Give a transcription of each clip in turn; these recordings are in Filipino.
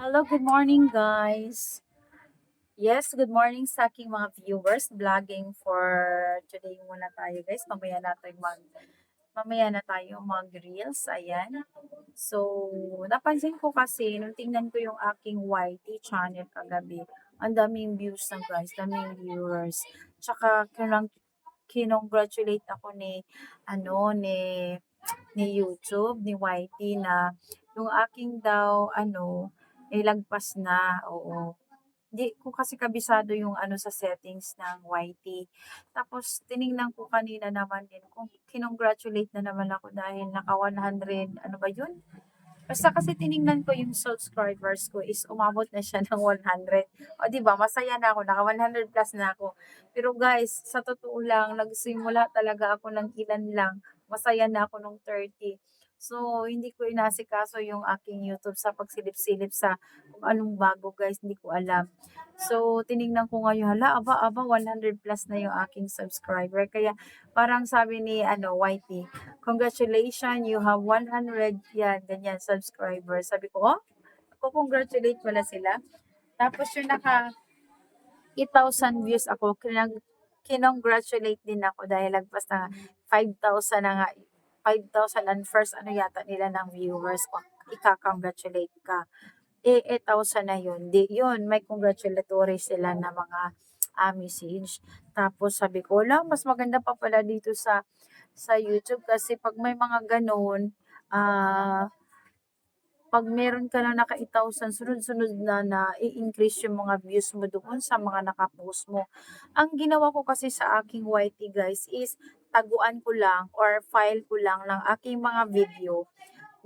Hello, good morning guys. Yes, good morning sa aking mga viewers. Vlogging for today muna tayo guys. Mamaya natin mag mamaya na tayo mag-reels. Ayan. So, napansin ko kasi, nung tingnan ko yung aking YT channel kagabi, ang daming views na guys, daming viewers. Tsaka, kinong, kinongratulate ako ni, ano, ni, ni YouTube, ni YT na yung aking daw, ano, eh, lagpas na, oo. Hindi ko kasi kabisado yung ano sa settings ng YT. Tapos tiningnan ko kanina naman din kung kinongratulate na naman ako dahil naka 100, ano ba yun? Basta kasi tiningnan ko yung subscribers ko is umabot na siya ng 100. O di ba masaya na ako, naka 100 plus na ako. Pero guys, sa totoo lang, nagsimula talaga ako ng ilan lang. Masaya na ako nung 30. So, hindi ko inasikaso yung aking YouTube sa pagsilip-silip sa kung anong bago guys, hindi ko alam. So, tiningnan ko ngayon, hala, aba, aba, 100 plus na yung aking subscriber. Kaya, parang sabi ni, ano, YT, congratulations, you have 100, yan, ganyan, subscribers. Sabi ko, oh, ako congratulate pala sila. Tapos yung naka 8,000 views ako, kinang, kinongratulate din ako dahil lagpas na 5,000 na nga 5,000 and first ano yata nila ng viewers ko, ika-congratulate ka. Eh, 8,000 na yun. Di, yun, may congratulatory sila na mga uh, message. Tapos sabi ko, wala, mas maganda pa pala dito sa sa YouTube kasi pag may mga ganun, ah, pag meron ka na naka 8,000, sunod-sunod na na i-increase yung mga views mo doon sa mga nakapost mo. Ang ginawa ko kasi sa aking YT guys is taguan ko lang or file ko lang ng aking mga video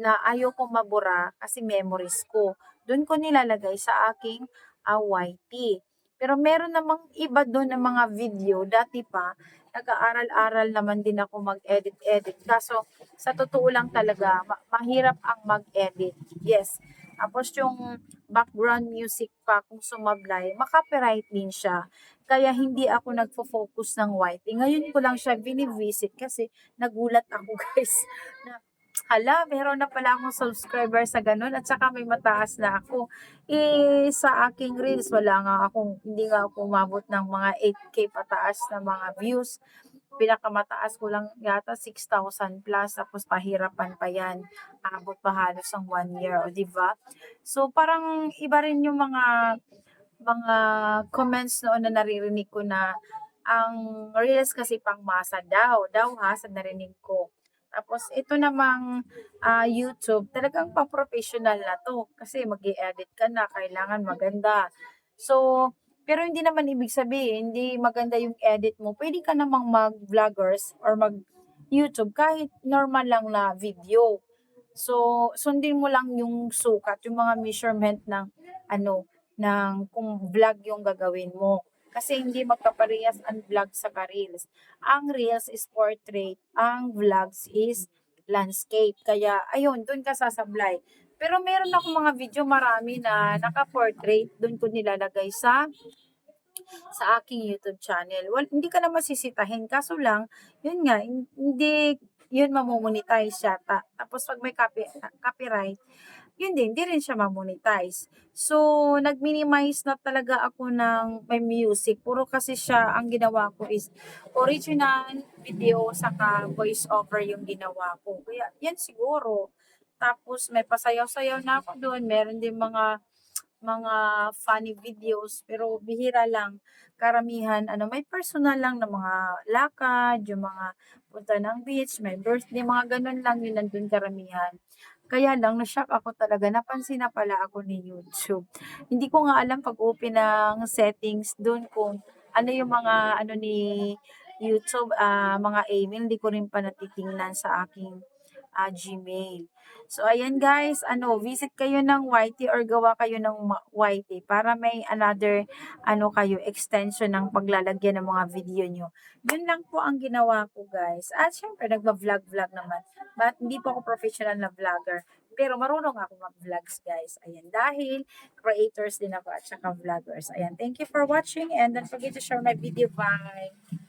na ayaw ko mabura kasi memories ko. Doon ko nilalagay sa aking uh, YT. Pero meron namang iba doon ng mga video, dati pa, nag-aaral-aral naman din ako mag-edit-edit. Kaso, sa totoo lang talaga, ma- mahirap ang mag-edit. Yes. Tapos yung background music pa, kung sumablay, makapiright din siya. Kaya hindi ako nagfo-focus ng white. Ngayon ko lang siya binivisit kasi nagulat ako guys na hala, meron na pala akong subscriber sa ganun at saka may mataas na ako. Eh, sa aking reels, wala nga akong, hindi nga ako umabot ng mga 8k pataas na mga views. Pinakamataas ko lang yata 6,000 plus, tapos pahirapan pa yan. Abot pa halos ang one year, o diba? So, parang iba rin yung mga mga comments noon na naririnig ko na ang reels kasi pang masa daw, daw ha, sa narinig ko. Tapos ito namang ah, YouTube, talagang pa-professional na to kasi mag edit ka na, kailangan maganda. So, pero hindi naman ibig sabihin, hindi maganda yung edit mo. Pwede ka namang mag-vloggers or mag-YouTube kahit normal lang na video. So, sundin mo lang yung sukat, yung mga measurement ng ano, ng kung vlog yung gagawin mo. Kasi hindi magkaparehas ang vlog sa reels. Ang reels is portrait, ang vlogs is landscape. Kaya, ayun, doon ka sasablay. Pero meron ako mga video marami na naka-portrait, doon ko nilalagay sa sa aking YouTube channel. Well, hindi ka na masisitahin. Kaso lang, yun nga, hindi yun mamomonetize siya. Ta- tapos pag may copy, copyright, yun din, hindi rin siya ma-monetize. So, nag-minimize na talaga ako ng may music. Puro kasi siya, ang ginawa ko is original video saka voice over yung ginawa ko. Kaya, yan siguro. Tapos, may pasayaw-sayaw na ako doon. Meron din mga mga funny videos pero bihira lang karamihan ano may personal lang na mga lakad yung mga punta ng beach may birthday mga ganun lang yun nandun karamihan kaya lang, na-shock ako talaga. Napansin na pala ako ni YouTube. Hindi ko nga alam pag open ng settings doon kung ano yung mga ano ni YouTube, ah, mga email. Hindi ko rin pa natitingnan sa aking ah, Gmail. So, ayan guys, ano, visit kayo ng YT or gawa kayo ng YT para may another, ano kayo, extension ng paglalagyan ng mga video nyo. Yun lang po ang ginawa ko guys. At syempre, nagba-vlog-vlog naman. But hindi po ako professional na vlogger. Pero marunong ako mag-vlogs guys. Ayan, dahil creators din ako at saka vloggers. Ayan, thank you for watching and don't forget to share my video. Bye!